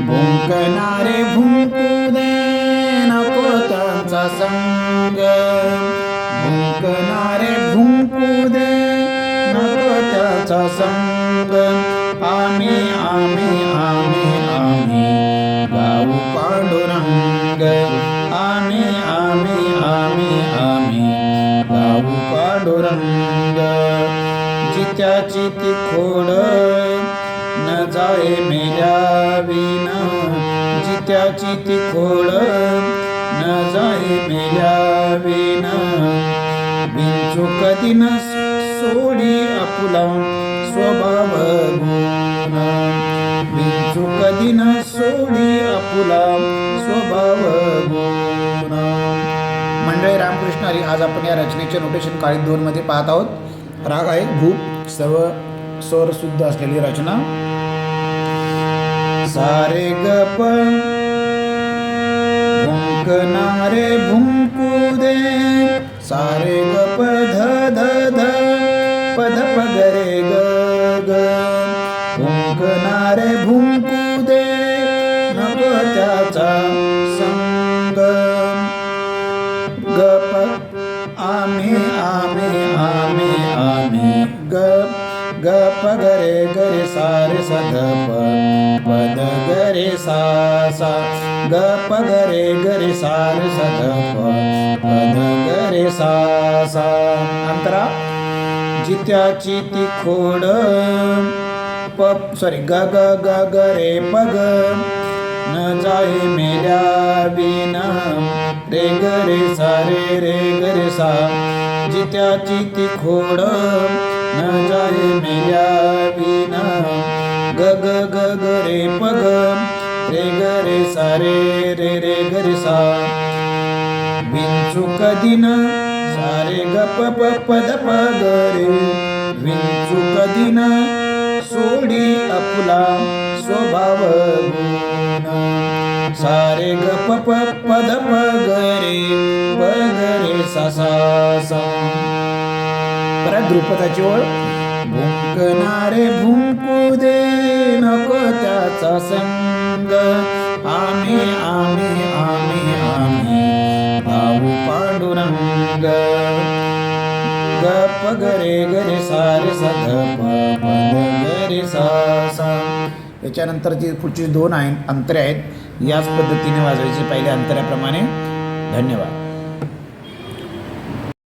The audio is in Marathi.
भुंकणारे भुंकू दे नको त्यांचा संग. भुंकणारे भुंकू दे नको त्याचा संग. आम्ही आम्ही आम्ही आम्ही गाऊ पांडुरंग. आम्ही आम्ही आम्ही आम्ही गाऊ पांडुरंग. जित्याची ती खोड न जाय मेल्या विना जित्याची ती खोळ. न जाय मेल्या विना विंचू कधी न सोडी आपुला स्वभाव गुण. कधी न सोडी आपुला स्वभाव गुण. मंडळी रामकृष्ण हरी आज आपण या रचनेचे नोटेशन काळी दोन मध्ये पाहत आहोत. राग आहे भूप सर्व स्वर शुद्ध असलेली रचना. सारे गप भुंकणारे भुंकू दे सारे गप ध ध ध पद पगरे ग ग भुंकणारे भुंकू दे नको त्याचा संग गप आम्ही गप गरे गरे सारे सदप पद गरे सा गप गरे गरे सारे सदप पद गरे सा सा. अंतरा जित्याची ती खोड प सॉरी ग ग ग ग रे पग. न जाय मेल्या बिना रे ग रे सा रे रे ग रे सा. जित्याची ती खोड जाय मिया बिना. ग ग ग ग रे पग रे ग रे सा रे रे रे ग रे सा. विंचू दिन न सारे ग प प प द प ग रे. विंचू कधी सोडी अपुला स्वभाव गुण. सारे ग प प प द प ग रे प ग रे सा सा सा. द्रुपदाची ओळ. भुंकणारे भुंकू दे नको त्याचा संग. आम्ही आम्ही आम्ही आम्ही भाऊ पांडुरंग. गप गरे गरे सारे सधप गरे सासा त्याच्यानंतर याच्यानंतर जी पुढची दोन आहे अंतरे आहेत. याच पद्धतीने वाजवायची पहिल्या अंतराप्रमाणे. धन्यवाद.